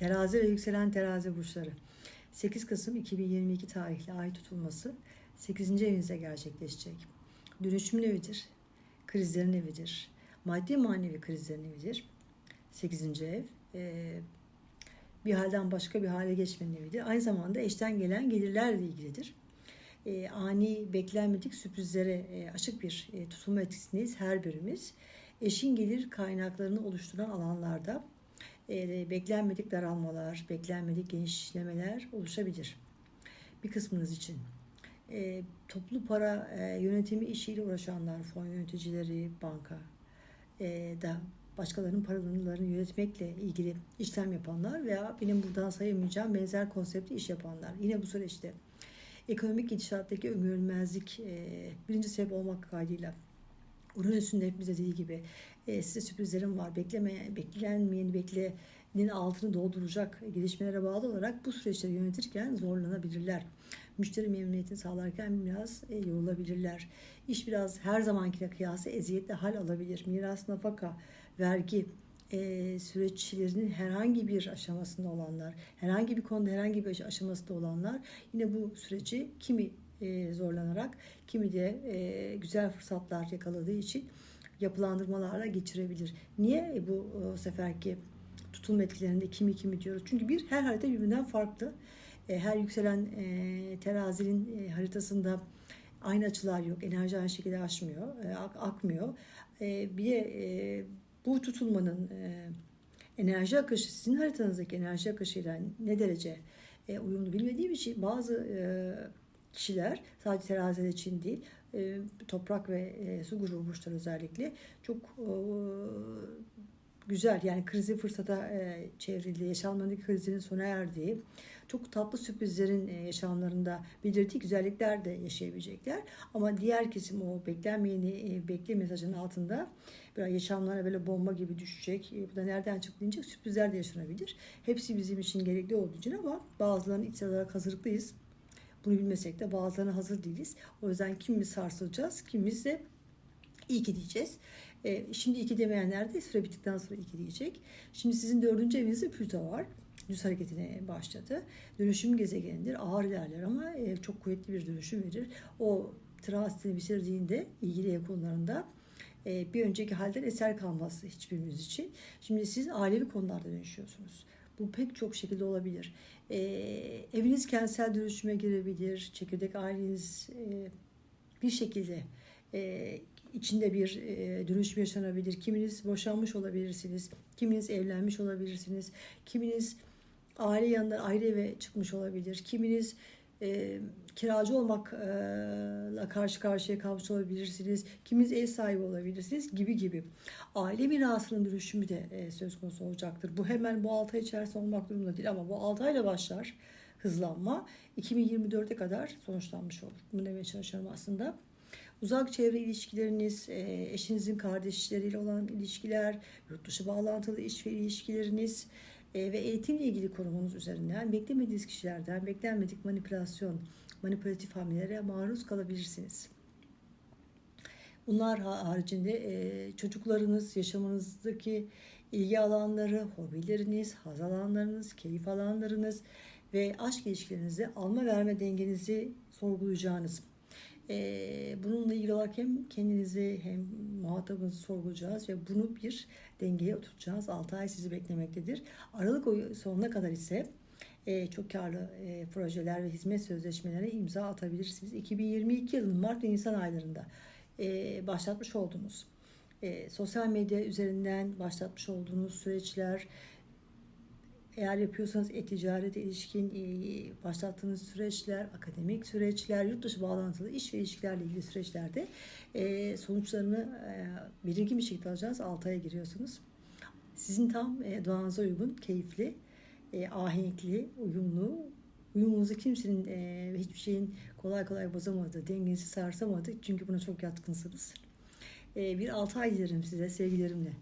Terazi ve yükselen terazi burçları. 8 Kasım 2022 tarihli ay tutulması 8. evinize gerçekleşecek. Dönüşümün evidir. Krizlerin evidir. Maddi manevi krizlerin evidir. 8. ev. Ee, bir halden başka bir hale geçmenin evidir. Aynı zamanda eşten gelen gelirlerle ilgilidir. Ee, ani, beklenmedik sürprizlere e, açık bir e, tutulma etkisindeyiz her birimiz. Eşin gelir kaynaklarını oluşturan alanlarda e, beklenmedik daralmalar, beklenmedik genişlemeler oluşabilir. Bir kısmınız için. E, toplu para e, yönetimi işiyle uğraşanlar, fon yöneticileri, banka e, da başkalarının paralarını yönetmekle ilgili işlem yapanlar veya benim buradan sayamayacağım benzer konseptli iş yapanlar. Yine bu süreçte ekonomik gidişattaki öngörülmezlik e, birinci sebep olmak kaydıyla Uranüs'ün de hep bize dediği gibi e, size sürprizlerim var. Bekleme, beklenmeyeni beklenin altını dolduracak gelişmelere bağlı olarak bu süreçleri yönetirken zorlanabilirler. Müşteri memnuniyetini sağlarken biraz e, yorulabilirler. İş biraz her zamankine kıyasla eziyetle hal alabilir. Miras, nafaka, vergi, e, süreçlerinin herhangi bir aşamasında olanlar, herhangi bir konuda herhangi bir aşamasında olanlar yine bu süreci kimi e, zorlanarak kimi de e, güzel fırsatlar yakaladığı için yapılandırmalarla geçirebilir. Niye bu seferki tutulma etkilerinde kimi kimi diyoruz? Çünkü bir her harita birbirinden farklı. E, her yükselen terazinin haritasında aynı açılar yok. Enerji aynı şekilde aşmıyor, ak, akmıyor. Bir de bu tutulmanın enerji akışı sizin haritanızdaki enerji akışıyla ne derece uyumlu bilmediğim için bazı kişiler sadece teraziler için değil e, toprak ve e, su grubu burçları özellikle çok e, güzel yani krizi fırsata e, çevrildi, yaşamlarındaki sona erdiği, çok tatlı sürprizlerin yaşamlarında belirttiği güzellikler de yaşayabilecekler. Ama diğer kesim o beklenmeyeni e, bekle mesajının altında biraz yaşamlarına böyle bomba gibi düşecek. Bu da nereden çıktı sürprizler de yaşanabilir. Hepsi bizim için gerekli olduğu için ama bazılarının olarak hazırlıklıyız. Bunu bilmesek de bazılarına hazır değiliz. O yüzden kimimiz sarsılacağız, kimimiz de iyi ki diyeceğiz. E, şimdi iki demeyenler de süre bittikten sonra iki diyecek. Şimdi sizin dördüncü evinizde Plüto var. Düz hareketine başladı. Dönüşüm gezegenidir. Ağır ilerler ama e, çok kuvvetli bir dönüşüm verir. O transitini bitirdiğinde ilgili ev konularında e, bir önceki halden eser kalmaz hiçbirimiz için. Şimdi siz ailevi konularda dönüşüyorsunuz. Bu pek çok şekilde olabilir. E, eviniz kentsel dönüşüme girebilir. Çekirdek aileniz e, bir şekilde e, içinde bir e, dönüşüm yaşanabilir. Kiminiz boşanmış olabilirsiniz. Kiminiz evlenmiş olabilirsiniz. Kiminiz aile yanında ayrı eve çıkmış olabilir. Kiminiz e, kiracı olmakla karşı karşıya kalmış olabilirsiniz. Kiminiz ev sahibi olabilirsiniz gibi gibi. Aile mirasının dönüşümü de e, söz konusu olacaktır. Bu hemen bu 6 ay içerisinde olmak durumunda değil ama bu 6 ayla başlar hızlanma. 2024'e kadar sonuçlanmış olur. Bunu demeye çalışıyorum aslında. Uzak çevre ilişkileriniz, eşinizin kardeşleriyle olan ilişkiler, yurt dışı bağlantılı iş ve ilişkileriniz e, ve eğitimle ilgili konumunuz üzerinden beklemediğiniz kişilerden beklenmedik manipülasyon, manipülatif hamlelere maruz kalabilirsiniz. Bunlar haricinde e, çocuklarınız, yaşamınızdaki ilgi alanları, hobileriniz, haz alanlarınız, keyif alanlarınız ve aşk ilişkilerinizde alma verme dengenizi sorgulayacağınız ee, bununla ilgili olarak hem kendinizi hem muhatabınızı sorgulayacağız ve bunu bir dengeye oturtacağız. 6 ay sizi beklemektedir. Aralık sonuna kadar ise e, çok karlı e, projeler ve hizmet sözleşmelerine imza atabilirsiniz. 2022 yılının Mart ve Nisan aylarında e, başlatmış olduğunuz sosyal medya üzerinden başlatmış olduğunuz süreçler eğer yapıyorsanız e-ticaret ilişkin e, başlattığınız süreçler, akademik süreçler, yurt dışı bağlantılı iş ve ilişkilerle ilgili süreçlerde e, sonuçlarını e, belirgin bir şekilde alacağınız 6 aya giriyorsunuz. Sizin tam doğanıza uygun, keyifli, ahenkli, uyumlu, uyumunuzu kimsenin ve hiçbir şeyin kolay kolay bozamadığı, dengenizi sarsamadı. Çünkü buna çok yatkınsınız. Bir 6 ay dilerim size sevgilerimle.